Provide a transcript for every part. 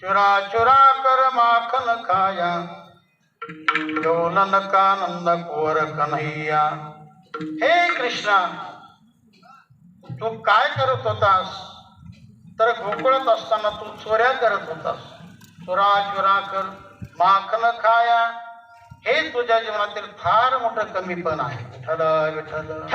चुरा चुरा कर माखन खाया। डोलन का नंद कोर कन्हैया। हे कृष्णा तू काय करत होतास? तर गोकुळत असताना तू चोऱ्या करत होतास. चुरा चुरा कर माखन खाया. हे तुझ्या जीवनातील फार मोठं कमीपण आहे. विठ्ठल विठ्ठल.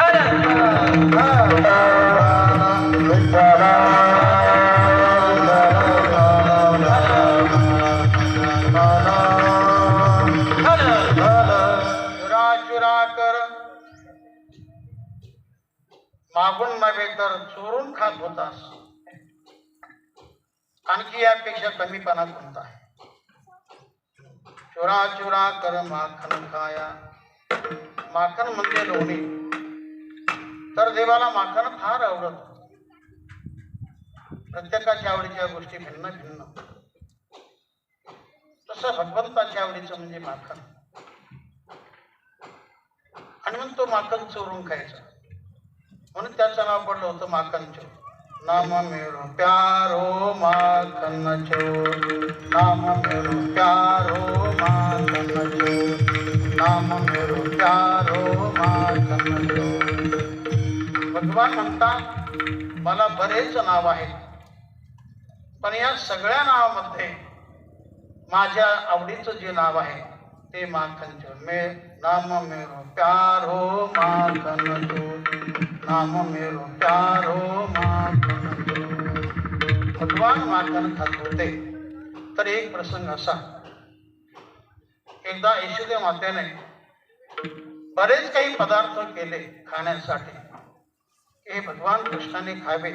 मागून नव्हे तर चोरून खात होतास आणखी यापेक्षा कमीपणा कोणता आहे. चुरा चुरा कर माखन खाया. माखन म्हणजे लोणी. तर देवाला माखन फार आवडत प्रत्येकाच्या आवडीच्या गोष्टी भिन्न भिन्न. तसं भगवंताच्या आवडीचं म्हणजे माखन. आणि मग तो माखन चोरून खायचा. म्हणून त्याचं नाव पडलं होतं माखन चोर नाम मेरो प्यारो माखन चोर नाम मेरो प्यारो माखन चोर नाम मेरो प्यारो माखन चोर भगवान म्हणता मला बरेच नाव आहेत. पण या सगळ्या नावामध्ये माझ्या आवडीचं जे नाव आहे ते माखन चोर मे नाम मेरो प्यारो माखन चोर नाम मेरो प्यारो भगवान माखन खात होते तर एक प्रसंग असा. एकदा यशोदे मातेने बरेच काही पदार्थ केले खाण्यासाठी. हे भगवान कृष्णाने खावे.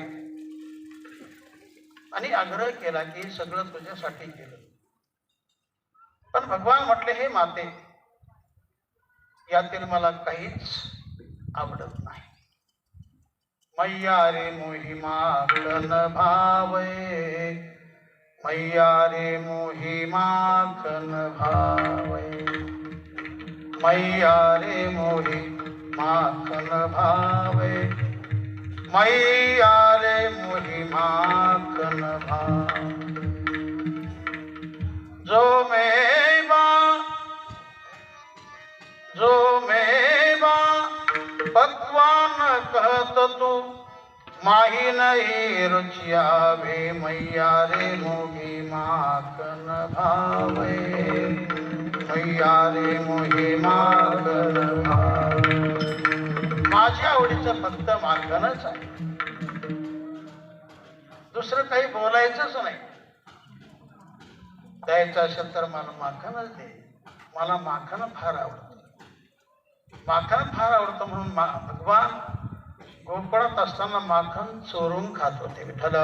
आणि आग्रह केला की सगळं तुझ्यासाठी केलं. पण भगवान म्हटले हे माते यातील मला काहीच आवडत नाही. मैया रे मोही माखन भावे मैया रे मोही माखन भावे मैया रे मोही माखन भावे मैया रे मोही माखन भावे जो मेवा जो मेवा भगवान कहत तू माही नाही रुचिया भे मैया रे मोही माकन भावे। मैया रे मोही माकन भावे। माझ्या आवडीचं फक्त माकनच आहे। दुसरं काही बोलायचंच नाही। द्यायचं असेल तर मला माखनच दे। मला माखन फार आवडतं। माखण फार आवडतं म्हणून मा भगवान गोकुळात असताना माखन चोरून खात होते. विठ्ठल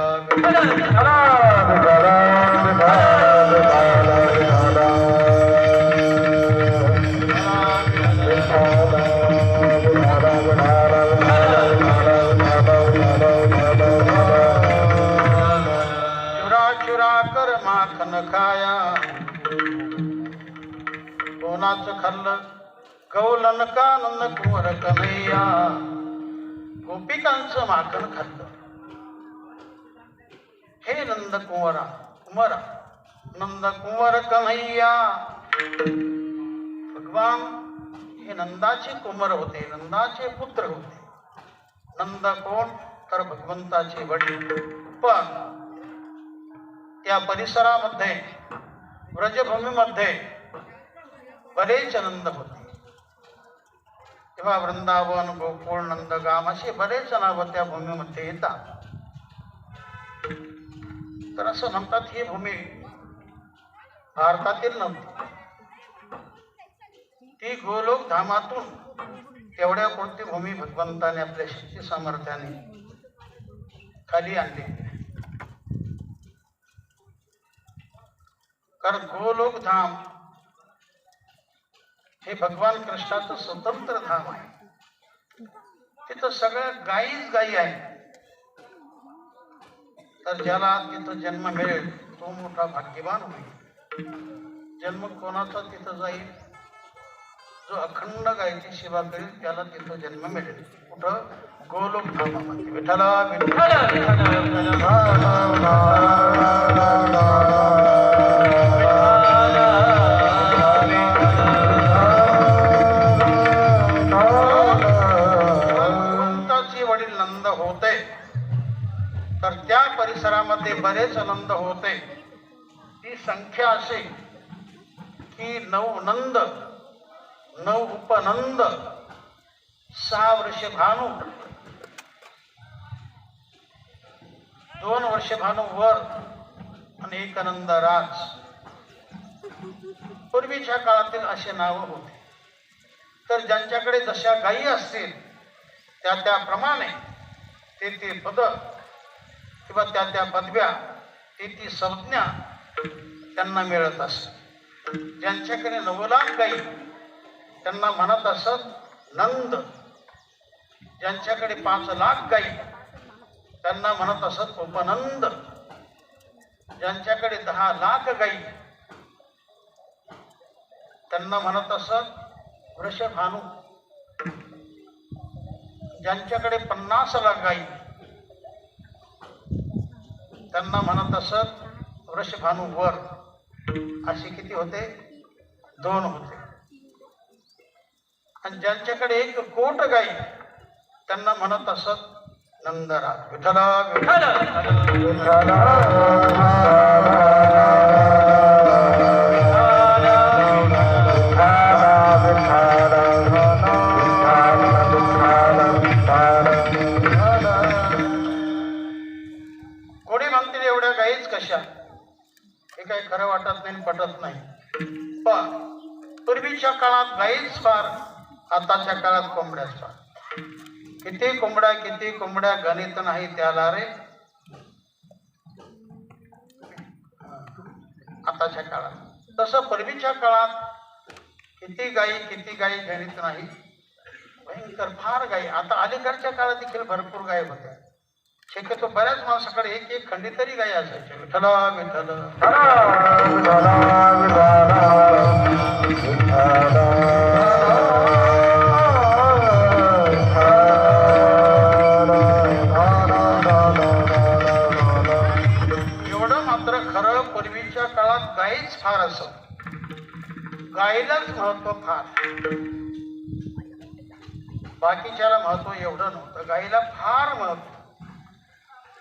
कुंवरा कुंवरा नंद कुंवर कन्हैया. भगवान हे नंदाचे कुंवर होते नंदाचे पुत्र होते. नंद कोण? तर भगवंताचे वडील. पण त्या परिसरामध्ये व्रजभूमीमध्ये बरेच नंद होते. तेव्हा वृंदावन गोकुळ नंदगाम असे बरेच नावं त्या भूमीमध्ये येतात. तर असं म्हणतात ही भूमी भारतातील नव्हती. ती गोलोक धामातून तेवढ्या कोणती भूमी भगवंताने आपल्या शक्ती सामर्थ्याने खाली आणली? कारण गोलोक धाम हे भगवान कृष्णाचं स्वतंत्र धाम आहे. तिथं सगळ्या गायीच गायी आहेत. तर ज्याला तिथं जन्म मिळेल तो मोठा भाग्यवान होईल. जन्म कोणाचा तिथं जाईल? जो अखंड गायची सेवा करेल त्याला तिथं जन्म मिळेल. कुठं? गोलोक धामामध्ये. विठ्ठला बरेच आनंद होते. ती संख्या अशी की नऊ नंद नऊ उपनंद सहा वर्ष भानू दोन वर्ष भानू वर आणि एक आनंद राज. पूर्वीच्या काळातील असे नाव होते. तर ज्यांच्याकडे जशा गायी असतील त्या त्याप्रमाणे ते ते पद किंवा त्या त्या पदव्या ती ती संज्ञा त्यांना मिळत असत. ज्यांच्याकडे नवलाम गाई त्यांना म्हणत असत नंद. ज्यांच्याकडे पाच लाख गाई त्यांना म्हणत असत उपनंद. ज्यांच्याकडे दहा लाख गाई त्यांना म्हणत असत वृषभानू. ज्यांच्याकडे पन्नास लाख गाई त्यांना म्हणत असत वृषभानू वर असे किती होते दोन होते आणि ज्यांच्याकडे एक कोट गाई त्यांना म्हणत असत नंदरा विठला विठला नाही पटत नाही. पण पूर्वीच्या काळात गाईच फार आताच्या काळात कोंबड्याच फार किती कोंबड्या किती कोंबड्या गणित नाही त्याला रे. आताच्या काळात. तसं पूर्वीच्या काळात किती गायी किती गाई गणित नाही. भयंकर फार गाई आता अलीकडच्या काळात देखील भरपूर गाय होत्या. शक्यतो बऱ्याच माणसाकडे एक एक खंडी तरी गाय असायच्या विठ्ठला विठ्ठल एवढं मात्र खरं पूर्वीच्या काळात गाईच फार असत. गाईलाच महत्त्व फार. बाकीच्याला महत्त्व एवढं नव्हतं. गाईला फार महत्त्व.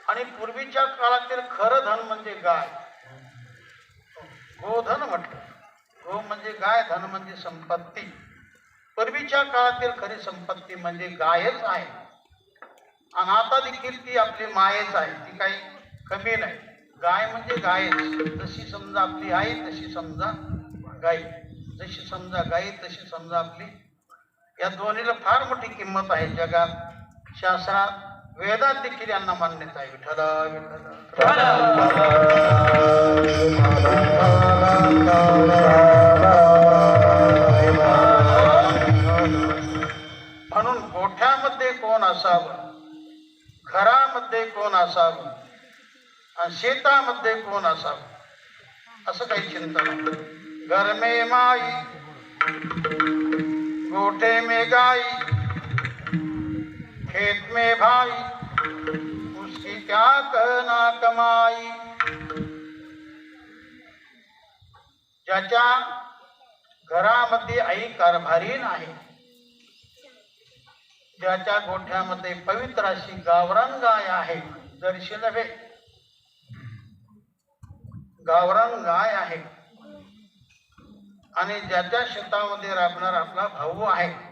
आणि पूर्वीच्या काळातील खरं धन म्हणजे गाय. गोधन म्हटलं. गो म्हणजे गाय धन म्हणजे संपत्ती. पूर्वीच्या काळातील खरी संपत्ती म्हणजे गायच आहे. आणि आता देखील ती आपली मायेच आहे. ती काही कमी नाही. गाय म्हणजे गायच. जशी समजा आपली आई तशी समजा गाई. जशी समजा गाई तशी समजा आपली. या दोन्हीला फार मोठी किंमत आहे. जगात शास्त्रात वेदात देखील यांना मान्यता आहे. विठ्ठला विठ्ठला. म्हणून गोठ्यामध्ये कोण असावं? घरामध्ये कोण असावं? आणि शेतामध्ये कोण असावं? असं काही चिंता नाही. घर में माई गोठे में गाई खेत में भाई उसकी क्या कहना कमाई। ज्याच्या घरामध्ये आई कारभारी आहे ज्याच्या गोठ्यामध्ये पवित्र अशी गावरान गाय आहे जर्शी नव्हे गावरान गाय आहे. आणि ज्याच्या शेतामध्ये राबणार आपला भाऊ आहे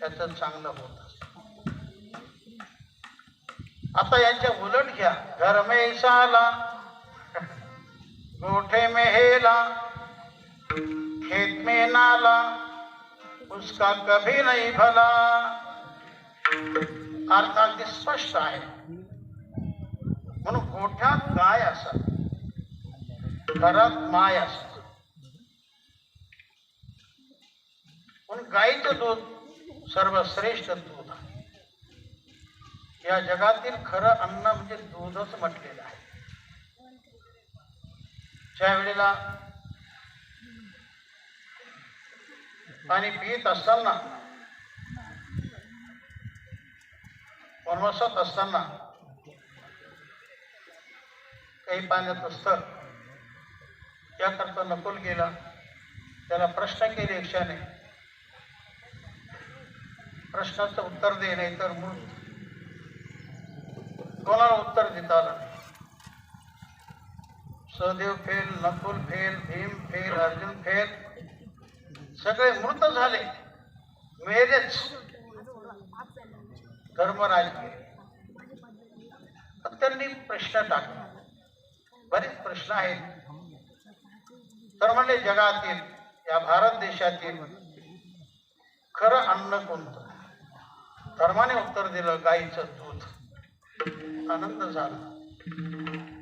त्याचं चांगलं होत आता यांच्या उलट घ्या. घर में गोठे मेहेला खेत में नाला उसका कभी नाही भला. अर्थ अगदी स्पष्ट आहे. म्हणून गोठ्यात गाय असत घरात माय असत. पण गाईचं दूध सर्वश्रेष्ठ दूध या जगातील खरं अन्न म्हणजे दूधच म्हटलेलं आहे. ज्या वेळेला पाणी पित असताना वनवासात असताना काही पाण्यात असतं याकरता नकुल गेला त्याला प्रश्न केले यक्षाने प्रश्नाचं उत्तर दे नाही तर मृत कोणाला उत्तर देता आलं नाही. Sahadev fail Nakul fail Bhim fail Arjun fail सगळे मृत झाले. मेरेच धर्मराज गेले त्यांनी प्रश्न टाकला. बरेच प्रश्न आहेत. तर म्हणजे जगातील या भारत देशातील खरं अन्न कोणतं? धर्माने उत्तर दिलं गाईचं दूध. आनंद झाला.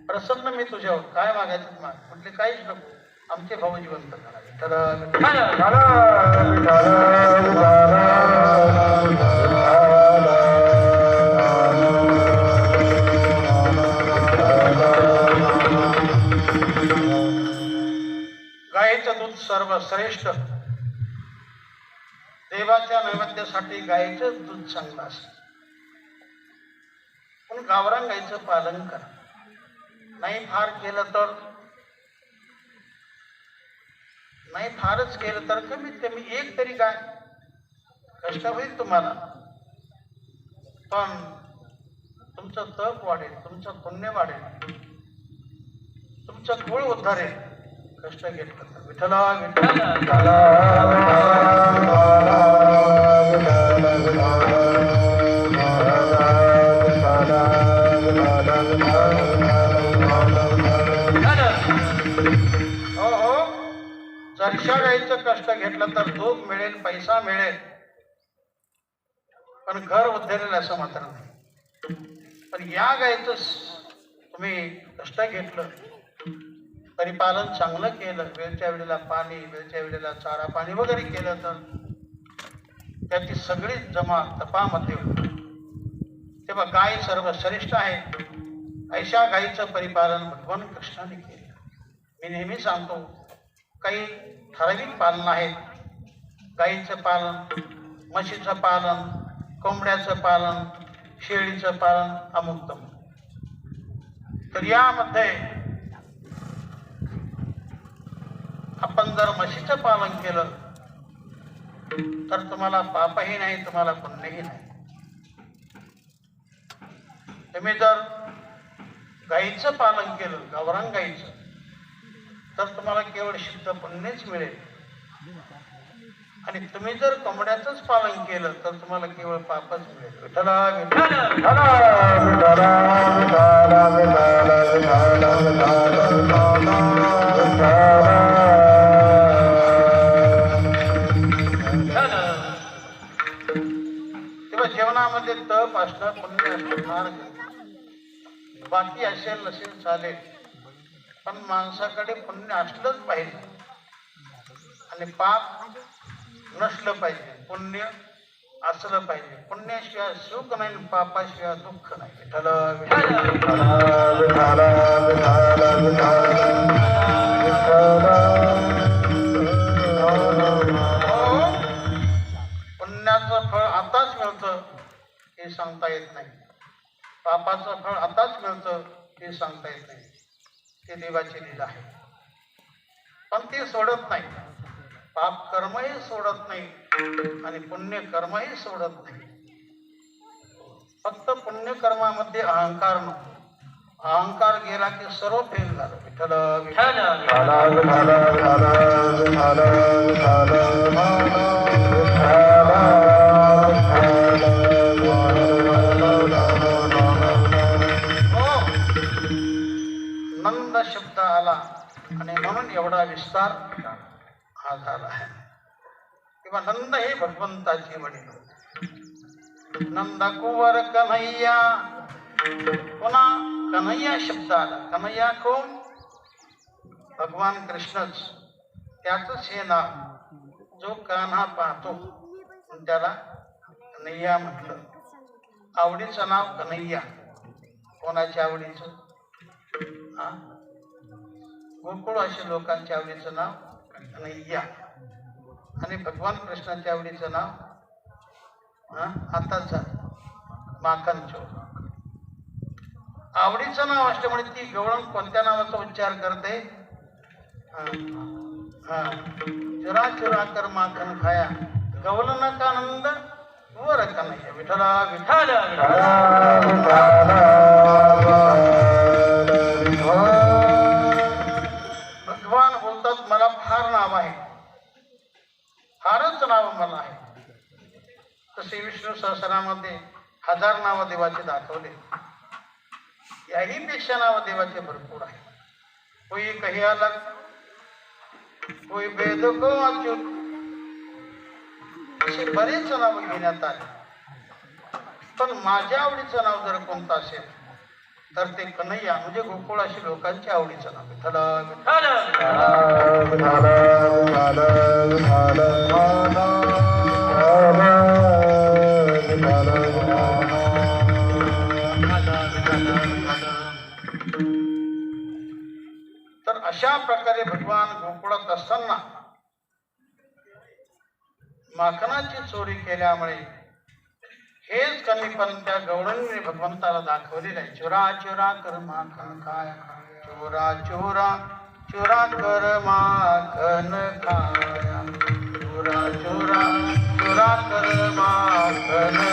प्रसन्न मी तुझ्यावर काय मागायचं माग. म्हटले काहीच नको. आमचे भाऊ जिवंत करावे. तर गायीचं दूध सर्वश्रेष्ठ. त्याच्यासाठी गायीचं दूध चांगलं असतं. पण गावरान गायीचं पालन करा. नाही फार केलं तर? नाही फारच केलं तर कमीत कमी एक तरी गाय. कष्ट होईल तुम्हाला. पण तुमचं तप वाढेल तुमचं पुण्य वाढेल. तुमचं कुळ उद्धारेल. कष्ट घेतलं तर विठ्ठला विठ्ठला. गाईचं कष्ट घेतलं तर दूध मिळेल पैसा मिळेल. पण घर उद्धरेल असं मात्र नाही. पण या गाईचं तुम्ही कष्ट घेतलं परिपालन चांगलं केलं. वेळच्या वेळेला पाणी वेळच्या वेळेला चारा पाणी वगैरे केलं तर त्याची सगळी जमा तपामध्ये होते. तेव्हा गाय सर्वश्रेष्ठ आहे? ऐशा गायीचं परिपालन भगवान कृष्णाने केलं. मी नेहमी सांगतो काही ठराविक पालन आहेत. गाईचं पालन म्हशीचं पालन कोंबड्याचं पालन शेळीचं पालन अमुक तर यामध्ये आपण जर म्हशीचं पालन केलं तर तुम्हाला पापही नाही तुम्हाला पुण्यही नाही तुम्ही जर गाईचं पालन केलं गावरान गाईचं तर तुम्हाला केवळ शुद्ध पुण्यच मिळेल आणि तुम्ही जर कोंबड्याचंच पालन केलं तर तुम्हाला केवळ पापच मिळेल विठ्ठला तप पुण्य बाकी असेल नसेल चालेल पण माणसाकडे पुण्य असलंच पाहिजे. आणि पाप नसलं पाहिजे. पुण्य असलं पाहिजे. पुण्याशिवाय सुख नाही आणि पापाशिवाय दुःख नाही. विठ्ठल विठ्ठल. हे सांगता येत नाही. पापाचं फळ आताच मिळतं हे सांगता येत नाही. ते देवाची लीला आहे. पण ते सोडत नाही. पाप कर्मही सोडत नाही आणि पुण्य कर्मही सोडत नाही. फक्त पुण्य कर्मामध्ये अहंकार नको. अहंकार गेला की सर्व फेल झालं. विठ्ठल विठ्ठल म्हणून एवढा विस्तार हा झाला आहे. किंवा नंद हे भगवंताची वडील. नंद कुवर कन्हैया. पुन्हा कन्हैया शब्द आला कन्हैया कोण? भगवान कृष्णच. त्याच हे नाव. जो कान्हा पाहतो त्याला कन्हैया म्हटलं. आवडीचं नाव कन्हैया. कोणाच्या आवडीचं? हा? गोकुळ असे लोकांच्या आवडीचं नाव कन्हैया आणि भगवान कृष्णाच्या आवडीचं नाव हा आताच झालं आवडीचं नाव असल्यामुळे ती गवळण कोणत्या नावाचा उच्चार करते? चुरा चुरा कर माखन खाया. गवलन का आनंद वर का नाही. विठला विठ्ठल विठ्ठल. शास्त्रामध्ये हजार नावं देवाचे दाखवले. याही पेक्षा नावं देवाचे भरपूर आहे कोई कही अलग कोई वेद को अच्युत. असे बरेच नाव घेण्यात आले. पण माझ्या आवडीचं नाव जर कोणतं असेल तर ते कन्हैया म्हणजे गोकुळाशी लोकांच्या आवडीचं नाव आहे. थला असताना माखनाची चोरी केल्यामुळे हेच कमी पण त्या गवळणीने भगवंताला दाखवलेलं आहे. चोरा चोरा कर माखन खाय चोरा चोरा चोरा कर माखन खाया चोरा चोरा चोरा कर माखन